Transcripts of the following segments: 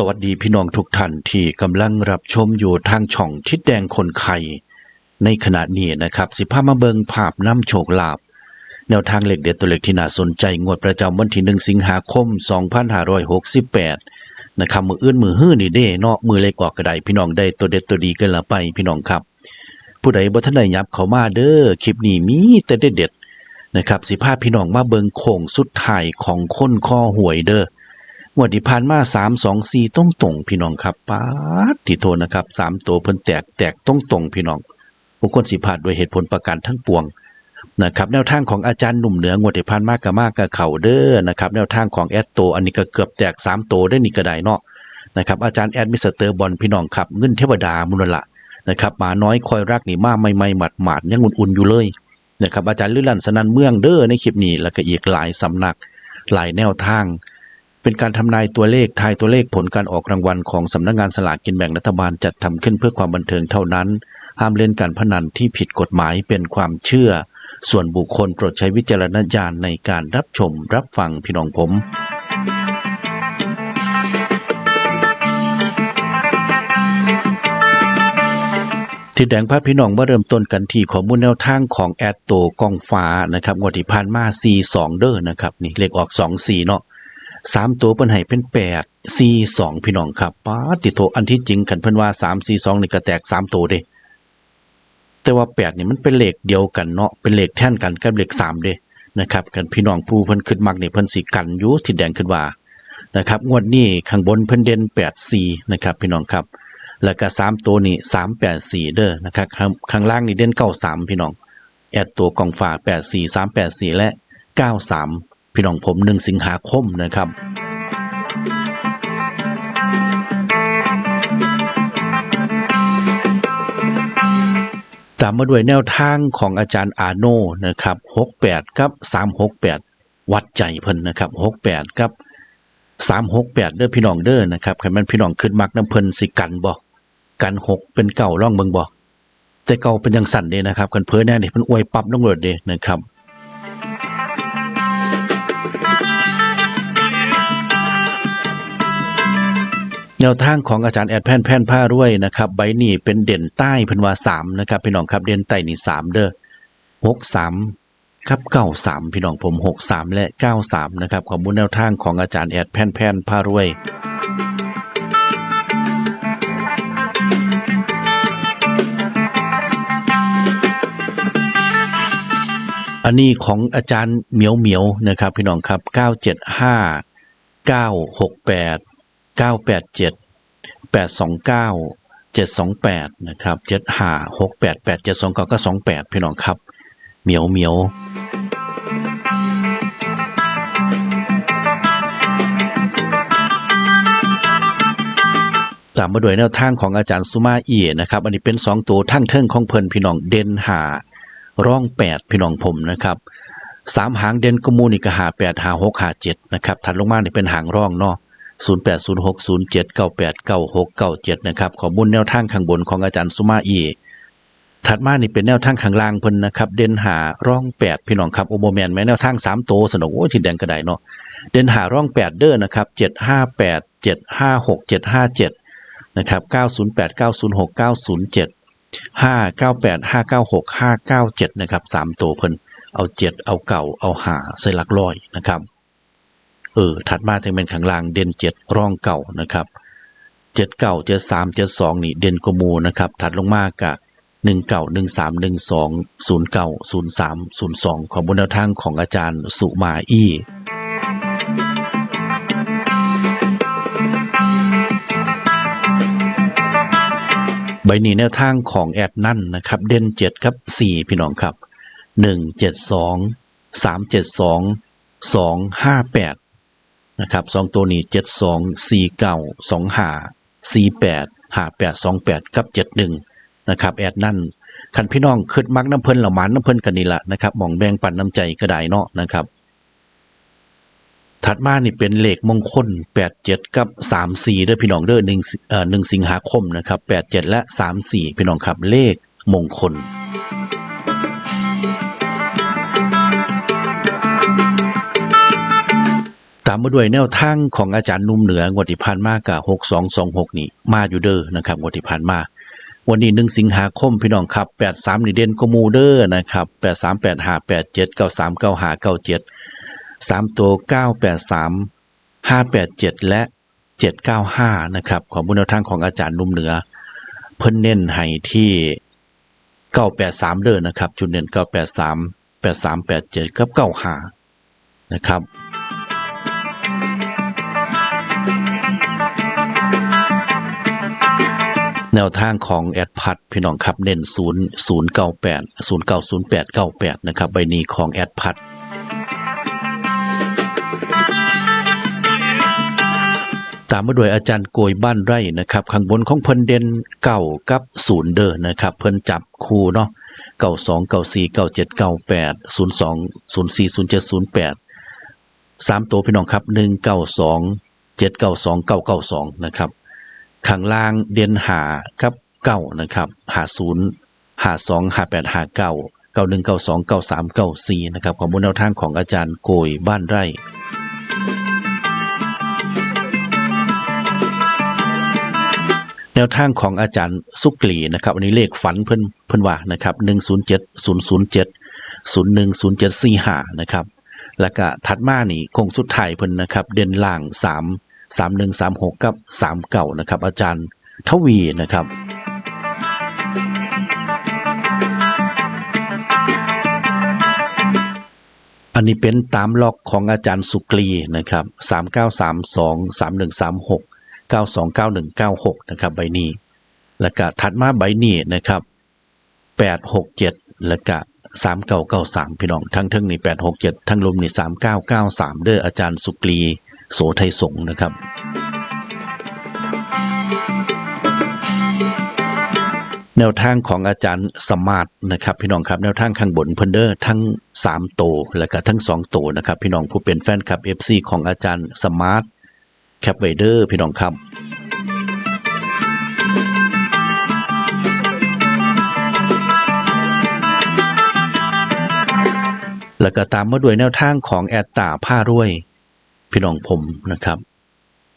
สวัสดีพี่น้องทุกท่านที่กำลังรับชมอยู่ทางช่องทิศแดงคนไข่ในขณะนี้นะครับ สิพามาเบิงภาพน้ำโชคลาภแนวทางเหล็กเด็ดตัวเล็กที่น่าสนใจงวดประจำวันที่หนึ่งสิงหาคม 2568 นะครับ มืออื่นมือฮื้อนี่เด้เนาะมือเล็กกว่ากระไดพี่น้องได้ตัวเด็ดตัวดีกันละไปพี่น้องครับ ผู้ใดบ่ทันได้ยับเขามาเด้อคลิปนี้มีแต่เด็ดๆนะครับสิพาพี่น้องมาเบิงโค้งสุดท้ายของคนข้อหวยเด้อ งวดที่ผ่านมาสามสองสี่ต้องตรงพี่น้องครับป้าดที่โทนะครับสามตัวเพิ่นแตกแตกต้องตรงพี่น้องบุคคลสิพลาดด้วยเหตุผลประการทั้งปวงนะครับแนวทางของอาจารย์หนุ่มเหนืองวดที่ผ่านมากกับมากกับเข่าเด้อนะครับแนวทางของแอดโต อันนี้ก็เกือบแตกสามตัวได้นี่ก็ได้เนาะนะครับอาจารย์แอดมิสเตอร์บอลพี่น้องครับเงินเทวดามุนละนะครับหมาน้อยคอยรักนี่มาใหม่หมัดหมาดยังอุ่นๆอยู่เลยนะครับอาจารย์ลื่นลั่นสนันเมืองเด้อในคลิปนี้แล้วก็อีกหลายสำนักหลายแนวทาง เป็นการทำนายตัวเลขทายตัวเลขผลการออกรางวัลของสำนักงานสลากกินแบ่งรัฐบาลจัดทำขึ้นเพื่อความบันเทิงเท่านั้น ห้ามเล่นการพนันที่ผิดกฎหมายเป็นความเชื่อ ส่วนบุคคลโปรดใช้วิจารณญาณในการรับชมรับฟังพี่น้องผมที่แดงพาพี่น้องมาเริ่มต้นกันที่ข้อมูลแนวทางของแอดโตกองฟ้านะครับงวดที่ผ่านมา 42 เด้อนะครับนี่เลขออก 24 เนาะ สามตัวเปิ้นให้เป็น8 42พี่น้องครับป๊าติโทอันที่จริงคันเพิ่นว่า3 4 2นี่ก็แตก3ตัวเด้ แต่ว่า8นี่มันเป็นเลขเดียวกันเนาะเป็นเลขแท่นกันกับเลข3เด้นะครับกันพี่น้องผู้เพิ่นขึ้นมักนี่เพิ่นสิกันยู่ที่แดงขึ้นว่านะครับงวดนี้ข้างบนเพิ่นเด่น8 4นะครับ พี่น้องครับ แล้วก็สามตัวนี่สามแปดสี่เด้อนะครับข้างข้างล่างนี่เด่นเก้าสามพี่น้องแอดตัวกองฝาแปดสี่สามแปดสี่และเก้าสาม พี่น้องผมหนึ่งสิงหาคมนะครับตามมาด้วยแนวทางของอาจารย์อาโนนะครับหกแปดกับสามหกแปดวัดใจเพิ่นนะครับหกแปดกับสามหกแปดเด้อพี่น้องเด้อนะครับใครมันพี่น้องขึ้นมักน้ำเพิ่นสิกันบ่กันหกเป็นเก่าร่องเบิงบ่แต่เก่าเป็นยังสั่นเด้นะครับกันเพิ่นแน่นี่เพิ่นอวยปรับน้องโลดเด้นะครับ แนวทางของอาจารย์แอดแพนแพนผ้ารวยนะครับใบนี้เป็นเด่นใต้เพิ่นว่าสามนะครับพี่น้องครับเด่นใต้นี่สามเด้อหกสามครับเก้าสามพี่น้องผมหกสามและเก้าสามนะครับข้อมูลแนวทางของอาจารย์แอดแพนแพนผ้ารวยอันนี้ของอาจารย์เหมียวเหมียวนะครับพี่น้องครับเก้ เก้าแปดเจ็ดแปดสองเก้าเจ็ดสองแปดนะครับเจ็ดห้าหกแปดแปดเจ็ดสองเก้าก็สองแปดพี่น้องครับ เหมียวเหมียวตามมาด้วยแนวทางของอาจารย์สุมาเอียนะครับ อันนี้เป็นสองตัวทั้งเทิงของเพลินพี่น้องเดนหาร่องแปดพี่น้องผมนะครับสามหางเดนกมูนี่ก็หาแปดหาหกหาเจ็ดนะครับถัดลงมาเนี่เป็นหางร่องเนาะ 080607989697 นะครับข้อมูลแนวทางข้างบนของอาจารย์สุมาอีถัดมานี่เป็นแนวทางข้างล่างเพิ่นนะครับ เด่นหาร่อง 8 พี่น้องครับโอโมแมนแม้แนวทาง3โตวสนุกโอ้ที่แดงกระไดเนาะเด่นหาร่อง 8 เด้อนะครับ 758 756 757 นะครับ 908 906 907 598 596 597 นะครับ3ตัวเพิ่นเอา 7 เอาเก่าเอาหาใส่หลักร้อยนะครับ ออถัดมาถึงเป็นข้างล่างเด่นเจ็ดร่องเก่านะครับเจ็ดเก่าเจ็ดสามเจ็ดสองนี่เด่นกมูนะครับถัดลงมากะหนึ่งเก่าหนึ่งสามหนึ่งสองศูนย์เก่าศูนย์สามศูนย์สองของบนแนวทางของอาจารย์สุมาอี้ใบนี้แนวทางของแอดนั่นนะครับ เด่นเจ็ดครับสี่พี่น้องครับหนึ่งเจ็ดสองสามเจ็ดสองสองห้าแปด นะครับสองตัวนี้เจ็ดสองสี่เก้าสองห้าสี่แปดห้าแปดสองแปดกับเจ็ดหนึ่งนะครับแอดนั่นคันพี่น้องคืดมักน้ำเพลินเหล่ามันน้ำเพลินกันนี่ละนะครับหมองแบ่งปันน้ำใจก็ได้เนาะนะครับ ถัดมานี่เป็นเลขมงคลแปดเจ็ดกับสามสี่เด้อพี่น้องเด้อหนึ่งเอ่อหนึ่งสิงหาคมนะครับแปดเจ็ดและสามสี่พี่น้องครับเลขมงคลามามาด้วยแนวทางของอาจารย์นุ่มเหนืองวดที่ผ่านมากับหกสองสองหกนี่มาอยู่เด้อนะครับงวดที่ผ่านมา วันนี้หนึ่งสิงหาคมพี่น้องครับแปดสามนี่เด่นก็มูเดอร์นะครับแปดสามแปดห้าแปดเจ็ดเก้าสามเก้าห้าเก้าเจ็ดสามตัวเก้าแปดสามห้าแปดเจ็ดและเจ็ดเก้าห้านะครับของบุญแนวทางของอาจารย์นุ่มเหนือ เพิ่นเน้นให้ที่เก้าแปดสามเด้อนะครับจุดเด่นเก้าแปดสามแปดสามแปดเจ็ดกับเก้าห้านะครับ แนวทางของแอดพัดพี่น้องครับเน้นศูนย์ศูนย์เก้าแปดศูนย์เก้าศูนย์แปดเก้าแปดนะครับใบนี้ของแอดพัดตามมาด้วยอาจารย์โกยบ้านไร่นะครับข้างบนของเพิ่นเด่นเก้ากับศูนย์เด้อนะครับ เพิ่นจับคู่เนาะเก้าสองเก้าสี่เก้าเจ็ดเก้าแปดศูนย์สองศูนย์สี่ศูนย์เจ็ดศูนย์แปดสามตัวพี่น้องครับหนึ่งเก้าสองเจ็ดเก้าสองเก้าเก้าสองนะครับ ข้างล่างเด่นหากับเก้านะครับหาศูนย์หาสองหาแปดหาเก้าเก้าหนึ่งเก้าสองเก้าสามเก้าสี่นะครับของบนแนวทางของอาจารย์โกยบ้านไร่แนวทางของอาจารย์สุกลีนะครับอันนี้เลขฝันเพิ่นเพิ่นว่านะครับหนึ่งศูนย์เจ็ดศูนย์ศูนย์เจ็ดศูนย์หนึ่งศูนย์เจ็ดสี่ห้านะครับ แล้วก็ถัดมานี่คงสุดท้ายเพิ่นนะครับ เด่นล่างสาม สามหนึ่งสามหกกับสามเก่านะครับ อาจารย์ทวีนะครับอันนี้เป็นตามล็อกของอาจารย์สุกลีนะครับสามเก้าสามสองสามหนึ่งสามหกเก้าสองเก้าหนึ่งเก้าหกนะครับใบนี้ แล้วก็ถัดมาใบนี้นะครับแปดหกเจ็ดแล้วก็สามเก้าเก้าสามพี่น้อง ทั้งทั้งนี่แปดหกเจ็ดทั้งลมนี่สามเก้าเก้าสามเด้ออาจารย์สุกลี โสไทยสงนะครับ แนวทางของอาจารย์สมาร์ทนะครับ พี่น้องครับแนวทางข้างบนเพิ่นเดอร์ทั้ง 3 โต และก็ทั้ง 2 โตนะครับ พี่น้องผู้เป็นแฟนคลับ FC ของอาจารย์สมาร์ทแคปไวเดอร์พี่น้องครับแล้วก็ตามมาด้วยแนวทางของแอดตาผ้ารวย พี่น้องผมนะครับ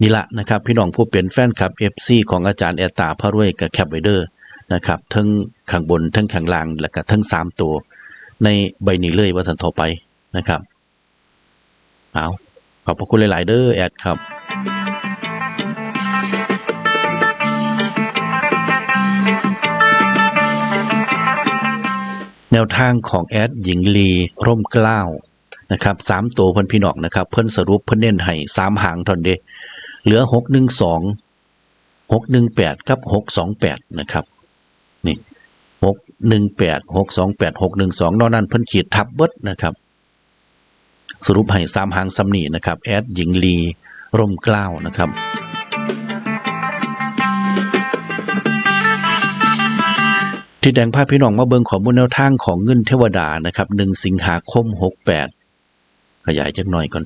นี่ละนะครับพี่น้องผู้เป็นแฟนคลับ FC ของอาจารย์แอตาผ้ารวยกับแคปไวเดอร์นะครับทั้งข้างบนทั้งข้างล่างแล้วก็ทั้งสามตัว ในใบนี้เลยว่าสันทอไปนะครับเอาขอบพระคุณหลาย ๆ เด้อแอดครับแนวทางของแอดหญิงลีร่มเกล้าว นะครับสามตัวเพิ่นพี่น้องนะครับ เพิ่นสรุปเพิ่นเน้นให้สามหางทอนเดเหลือหกหนึ่งสองหกหนึ่งแปดกับหกสองแปดนะครับนี่หกหนึ่งแปดหกสองแปดหกหนึ่งสองนอกนั้นเพิ่นขีดทับเบิดนะครับ สรุปให้สามหางสำนีนะครับ แอดหญิงลีร่มกล้าวนะครับที่แดงภาพพี่น้องมาเบิงของมูลแนวทางของเงินเทวดานะครับหนึ่งสิงหาคมหกแปด ขยายจักหน่อยก่อน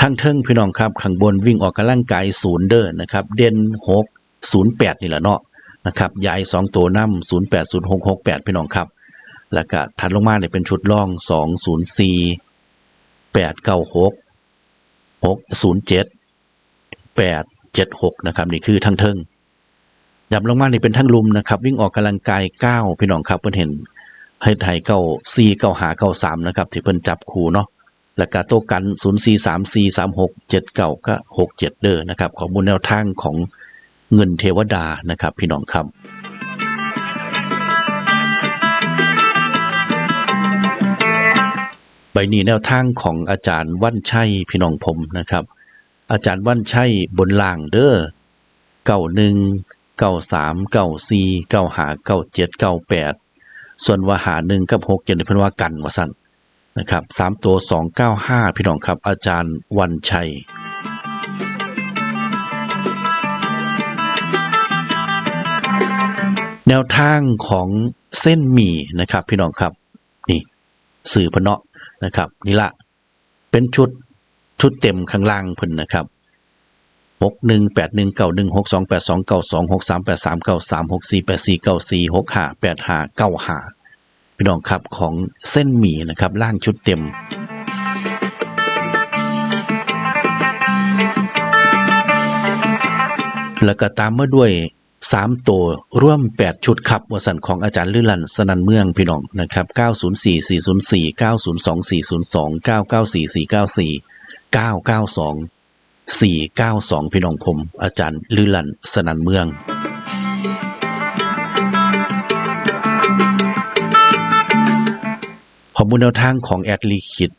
ทั้งเทิงพี่น้องครับข้างบนวิ่งออกกำลังกายศูนย์เดินนะครับ เด่นหกศูนย์แปดนี่แหละเนาะนะครับยายสองตัวน้ำศูนย์แปดศูนย์หกหกแปดพี่น้องครับ แล้วก็ถัดลงมาเนี่ยเป็นชุดล่องสองศูนย์สี่แปดเก้าหกหกศูนย์เจ็ดแปดเจ็ดหกนะครับนี่คือทั้งเทิงยับลงมาเนี่เป็นทั้งลุมนะครับ วิ่งออกกำลังกายเก้าพี่น้องครับเพิ่นเห็น ให้ไทยเก้าสี่เก้าหาเก้าสามนะครับที่เพิ่นจับคู่เนาะแล้วก็โตวกัน0 4 3 4 3 6 7 9ก็6 7เจ็ดเด้อนะครับของมูลแนวทางของเงินเทวดานะครับ พี่น้องครับใบนี้แนวทางของอาจารย์วันชัยพี่น้องผมนะครับ อาจารย์วันชัยบนล่างเด้อเก้าหนึ่งเก้าสามเก้าสี่เก้าหาเก้าเจ็ดเก้าแปด ส่วนว่าหาหนึ่งกับหกเจ็ดเพิ่นว่ากันว่าสั่นนะครับสามตัวสองเก้าห้าพี่น้องครับ อาจารย์วันชัยแนวทางของเส้นหมี่นะครับ พี่น้องครับ นี่ สื่อพเนาะนะครับ นี่ละเป็นชุดชุดเต็มข้างล่างเพิ่นนะครับ หกหนึ่งแปดหนึ่งเก้าหนึ่งหกสองแปดสองเก้าสองหกสามแปดสามเก้าสามหกสี่แปดสี่เก้าสี่หกห้าแปดห้าเก้าห้าพี่น้องครับของเส้นหมี่นะครับล่างชุดเต็มแล้วก็ตามมาด้วยสามตัวร่วมแปดชุดขับวสันของอาจารย์ลื่นลันสนันเมืองพี่น้องนะครับเก้าศูนย์สี่สี่ศูนย์สี่เก้าศูนย์สองสี่ศูนย์สองเก้าเก้าสี่สี่เก้าสี่เก้าเก้าสอง 492 พี่น้องผม อาจารย์ลื่นลันสนันเมืองข้อมูลแนวทางของแอดลีคิด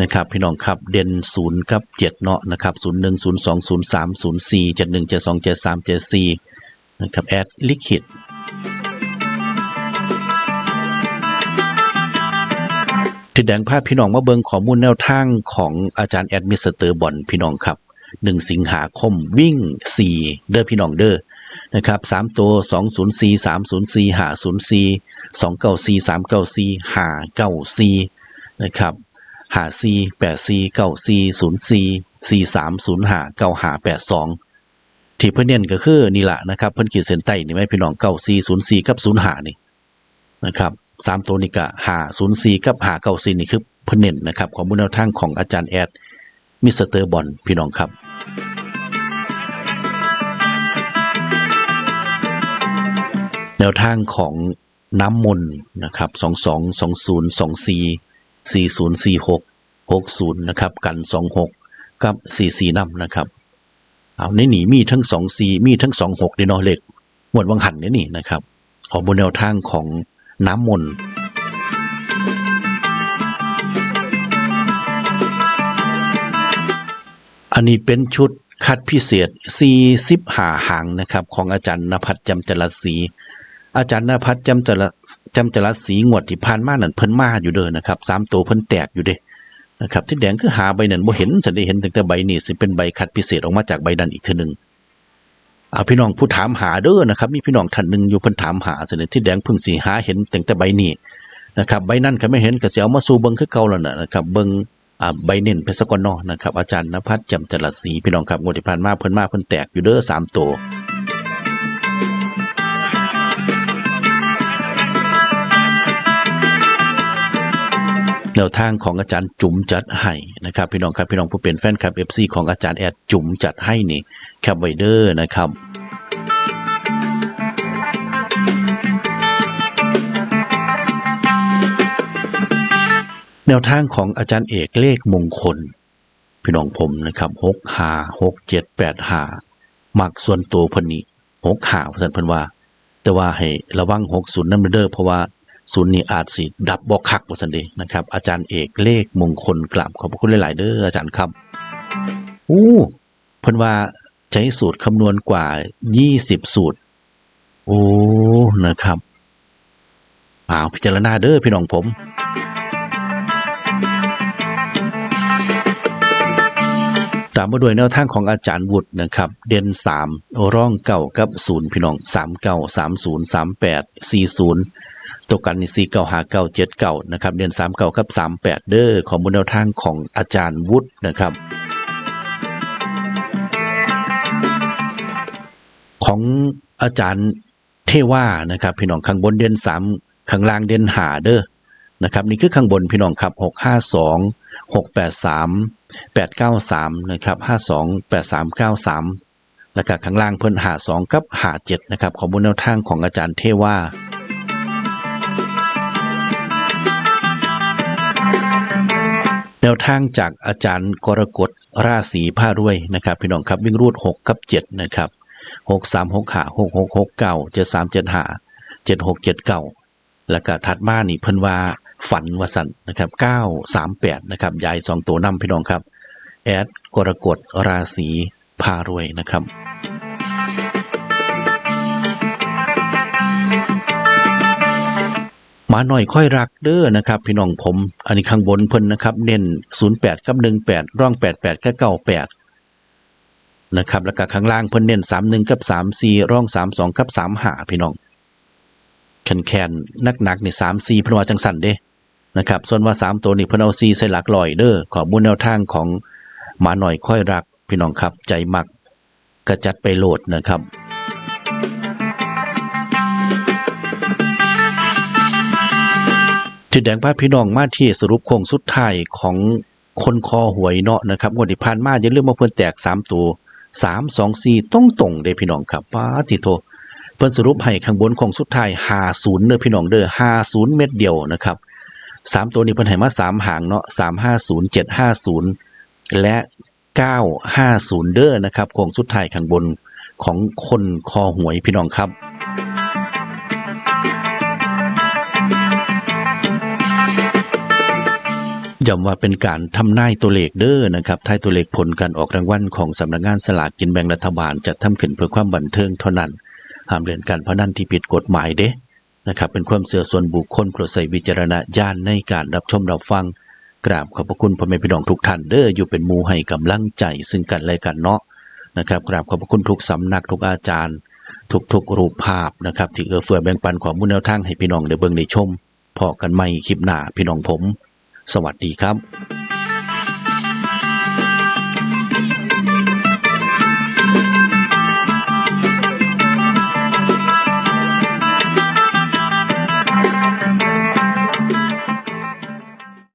นะครับพี่น้องครับเด่นศูนย์กับเจ็ดเนาะนะครับศูนย์หนึ่งศูนย์สองศูนย์สามศูนย์สี่เจ็ดหนึ่งเจ็ดสองเจ็ดสามเจ็ดสี่นะครับแอดลิคิดที่แดงภาพพี่น้องมาเบิงข้อมูลแนวทางของอาจารย์แอดมิสเตอร์บอลพี่น้องครับ หนึ่งสิงหาคมวิ่งสี่เด้อพี่น้องเด้อนะครับสามตัวสองศูนย์สี่สามศูนย์สี่ห้าศูนย์สี่สองเก้าสี่สามเก้าสี่ห้าเก้าสี่นะครับห้าสี่แปดสี่เก้าสี่ศูนย์สี่สี่สามศูนย์ห้าเก้าห้าแปดสองที่เพื่อนเน้นก็คือนี่แหละนะครับเพื่อนขีดเส้นใต้นี่ไหมพี่น้องเก้าสี่ศูนย์สี่กับศูนย์ห้านี่นะครับสามตัวนี่ก็ห้าศูนย์สี่กับห้าเก้าสี่นี่คือเพื่อนเน้นนะครับของมูลแนวทางของอาจารย์แอด มิสเตอร์บอลพี่น้องครับแนวทางของน้ำมนต์นะครับสองสองสองศูนย์สองสี่สี่ศูนย์สี่หกหกศูนย์นะครับ กันสองหกกับสี่สี่นำนะครับ เอาในหนีมีทั้งสองสี่มีทั้งสองหกในนอเล็กหมวดวังหันเนี่ยนี่นะครับ ของบนแนวทางของน้ำมน อันนี้เป็นชุดคัดพิเศษ40หาหางนะครับ ของอาจารย์นภัทรจำจรัสศรีอาจารย์นภัทรจำจรัสจำจรัสศรีงวดที่ผ่านมานั่นเพิ่นมาอยู่เด้อนะครับสามตัวเพิ่นแตกอยู่เด้นะครับที่แดงคือหาใบนั้นบ่เห็นสันได้เห็นตั้งแต่ใบนี้สิเป็นใบคัดพิเศษออกมาจากใบนั้นอีกทีหนึงเอาพี่น้องผู้ถามหาเด้อนะครับ มีพี่น้องท่านหนึ่งอยู่เพิ่นถามหาสันที่แดงเพิ่งสิหาเห็นตั้งแต่ใบนี้นะครับ ใบนั้นก็ไม่เห็นก็สิเอามาสู่เบิ่งคือเก่าแล้วนะครับ เบิ่ง ใบเน้นเพชรกลนอนะครับ อาจารย์นภัสจำจรัสศรีพี่น้องครับงวดที่ผ่านมาเพิ่นมาเพิ่นแตกอยู่เด้อสามตัวแนวทางของอาจารย์จุ๋มจัดให้นะครับ พี่น้องครับพี่น้องผู้เป็นแฟนคลับ FC ของอาจารย์แอดจุ๋มจัดให้นี่แคปไวเด้อนะครับ แนวทางของอาจารย์เอกเลขมงคล พี่น้องผมนะครับหกหาหกเจ็ดแปดหามักส่วนตัวพนนี้หกหาสันพันว่า แต่ว่าให้ระวังหกศูนย์นั่นเด้อเพราะว่าศูนย์นี้อาจสิดับบอกคักว่าสันเดะนะครับ อาจารย์เอกเลขมงคลกลับขอบคุณหลาย ๆ เด้ออาจารย์ครับอู้เพิ่นว่าใช้สูตรคำนวณกว่ายี่สิบสูตร โอ้ นะครับอ้าวพิจารณาเด้อพี่น้องผมามมาด้วยแนวทางของอาจารย์วุฒินะครับ เด่นสามร่องเก่ากับศูนย์พี่น้องสามเก้าสามศูนย์สามแปดสี่ศูนย์ตกกันนี่สี่เก้าหาเก้าเจ็ดเก้านะครับ เด่นสามเก้ากับสามแปดเด้อของบนแนวทางของอาจารย์วุฒินะครับของอาจารย์เทว่านะครับ พี่น้องข้างบนเด่นสามข้างล่างเด่นหาเด้อนะครับ นี่คือข้างบนพี่น้องครับหกห้าสองหกแปดสาม แปดเก้าสามนะครับห้าสองแปดสามเก้าสามแล้วก็ข้างล่างเพิ่นหาสองกับหาเจ็ดนะครับของบนแนวทางของอาจารย์เทว่าแนวทางจากอาจารย์กรกฎราศีผ้ารวยนะครับ พี่น้องครับวิ่งรูดหกกับเจ็ดนะครับหกสามหกหาหกหกหกเก้าเจ็ดสามเจ็ดหาเจ็ดหกเจ็ดเก้าแล้วก็ถัดมานี่เพิ่นว่า ฝันวสันนะครับเก้าสามแปดนะครับยายสองตัวนำพี่น้องครับแอดกรกฎราศีพารวยนะครับมาหน่อยค่อยรักเด้อนะครับ พี่น้องผม อันนี้ข้างบนเพิ่นนะครับ เน้น 08กับ18 ร่อง 88กับ98นะครับแล้วก็ข้างล่างเพิ่นเน้น 31 กับ 34 ร่อง 32 กับ 35 พี่น้องแคนแคนนักนักๆนี่34เพิ่นว่าจังสั่นเด้ นะครับ ส่วนว่า 3 ตัวนี่เพิ่นเอา4ใส่หลักลอยเด้อขอมูลแนวทางของหมาหน่อยค่อยรักพี่น้องครับใจมักกระจัดไปโหลดนะครับที่แดงพาพี่น้องมาที่สรุปโค้งสุดท้ายของคนคอหวยเนาะนะครับงวดที่ผ่านมาอย่าลืมมาเพิ่นแตก 3 ตัว 3 2 4ต้องตรงเด้พี่น้องครับป้าติโทเพิ่นสรุปให้ข้างบนของสุดท้าย50เด้อพี่น้องเด้อ50 เม็ดเดียวนะครับ สามตัวนี้เพิ่นให้มาสามหางเนาะ350 750และ950เด้อนะครับของสุดท้ายข้างบนของคนคอหวยพี่น้องครับย้ำว่าเป็นการทำนายตัวเลขเด้อนะครับทายตัวเลขผลการออกรางวัลของสำนักงานสลากกินแบ่งรัฐบาลจัดทำขึ้นเพื่อความบันเทิงเท่านั้น ห้ามเล่นการพนันที่ผิดกฎหมายเด้ นะครับเป็นความเสื่อส่วนบุคคลโปรดใส่วิจารณญาณในการรับชมรับฟัง กราบขอบพระคุณพ่อแม่พี่น้องทุกท่านเด้ออยู่เป็นมูให้กำลังใจซึ่งกันและกันเนาะนะครับกราบขอบพระคุณทุกสำนักทุกอาจารย์ ทุกๆรูปภาพนะครับที่เอื้อเฟื้อแบ่งปันความมุ่นแนวทางให้พี่น้องได้เบิ่งได้ชมพอกันใหม่คลิปหน้าพี่น้องผม สวัสดีครับ